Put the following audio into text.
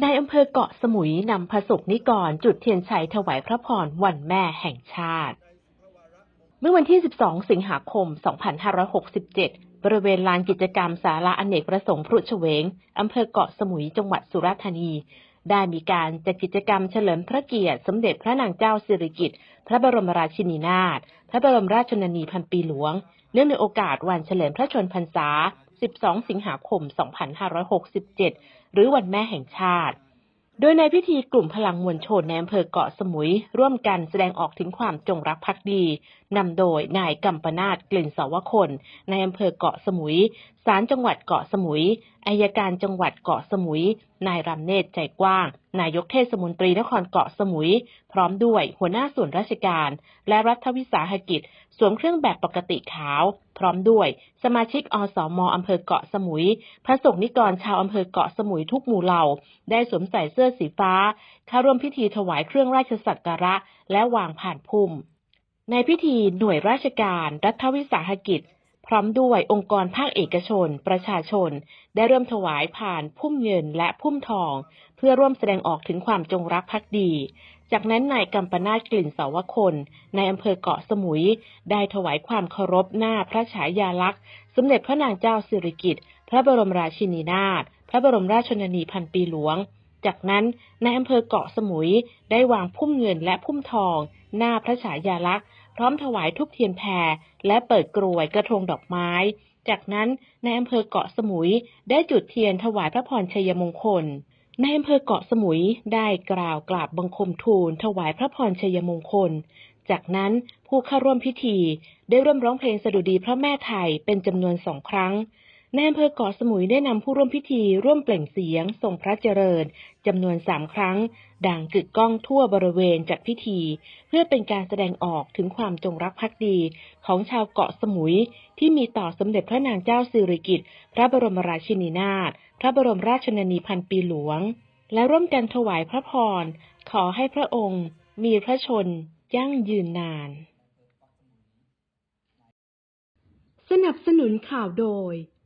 นายอำเภอเกาะสมุยนำพระสกนิกรจุดเทียนชัยถวายพระพรวันแม่แห่งชาติ เมื่อวันที่ 12 สิงหาคม 2567 บริเวณลานกิจกรรมสาราอเนกประสงค์พรุเวงอำเภอเกาะสมุยจังหวัดสุราษฎร์ธานี ได้มีการจัดกิจกรรมเฉลิมพระเกียรติสมเด็จพระนางเจ้าสิริกิติ์พระบรมราชินีนาถพระบรมราชชนนีพันปีหลวง เนื่องในโอกาสวันเฉลิมพระชนมพรรษา 12 สิงหาคม 2567 หรือวันแม่แห่งชาติ โดยในพิธีกลุ่มพลังมวลชนในอำเภอเกาะสมุย ร่วมกันแสดงออกถึงความจงรักภักดีนำโดยนายกัมปนาตกลิ่นสาวคนในอำเภอเกาะสมุย ศาลจังหวัดเกาะสมุย อายการจังหวัดเกาะสมุย นายรำเนตรใจกว้าง นายกเทศมนตรีนครเกาะสมุย พร้อมด้วยหัวหน้าส่วนราชการ และรัฐวิสาหกิจ สวมเครื่องแบบปกติขาว พร้อมด้วย สมาชิกอสมอำเภอเกาะสมุย พระสงฆ์นิกรชาวอำเภอเกาะสมุยทุกหมู่เหล่า ได้สวมใส่เสื้อสีฟ้า เข้าร่วมพิธีถวายเครื่องราชสักการะ และวางผ่านพุ่มในพิธีหน่วยราชการ รัฐวิสาหกิจ พร้อมด้วยองค์กรภาคเอกชน ประชาชน ได้เริ่มถวายผ่านพุ่มเงินและพุ่มทอง เพื่อร่วมแสดงออกถึงความจงรักภักดี จากนั้นนายกัมปนาตกลิ่นสาวคนในอำเภอเกาะสมุย ได้ถวายความเคารพหน้าพระฉายาลักษณ์ สมเด็จพระนางเจ้าสิริกิติ์พระบรมราชินีนาถพระบรมราชชนนีพันปีหลวง จากนั้นนายอำเภอเกาะสมุยได้วางพุ่มเงินและพุ่มทอง หน้าพระฉายาลักษณ์ พร้อมถวายทุบเทียนแพรและเปิดกรวยกระทงดอกไม้ จากนั้นในอำเภอเกาะสมุยได้จุดเทียนถวายพระพรชัยมงคลในอำเภอเกาะสมุยได้กล่าวกราบบังคมทูลถวายพระพรชัยมงคล จากนั้นผู้เข้าร่วมพิธีได้ร่วมร้องเพลงสดุดีพระแม่ไทยเป็นจำนวนสองครั้ง ในอำเภอเกาะสมุยได้นำผู้ร่วมพิธีร่วมเปล่งเสียงทรงพระเจริญจำนวนสามครั้ง ดังกึกก้องทั่วบริเวณจัดพิธี เพื่อเป็นการแสดงออกถึงความจงรักภักดีของชาวเกาะสมุย ที่มีต่อสมเด็จพระนางเจ้าสิริกิติ์พระบรมราชินีนาถพระบรมราชชนนีพันปีหลวง และร่วมกันถวายพระพร ขอให้พระองค์ มีพระชนยั่งยืนนาน สนับสนุนข่าวโดย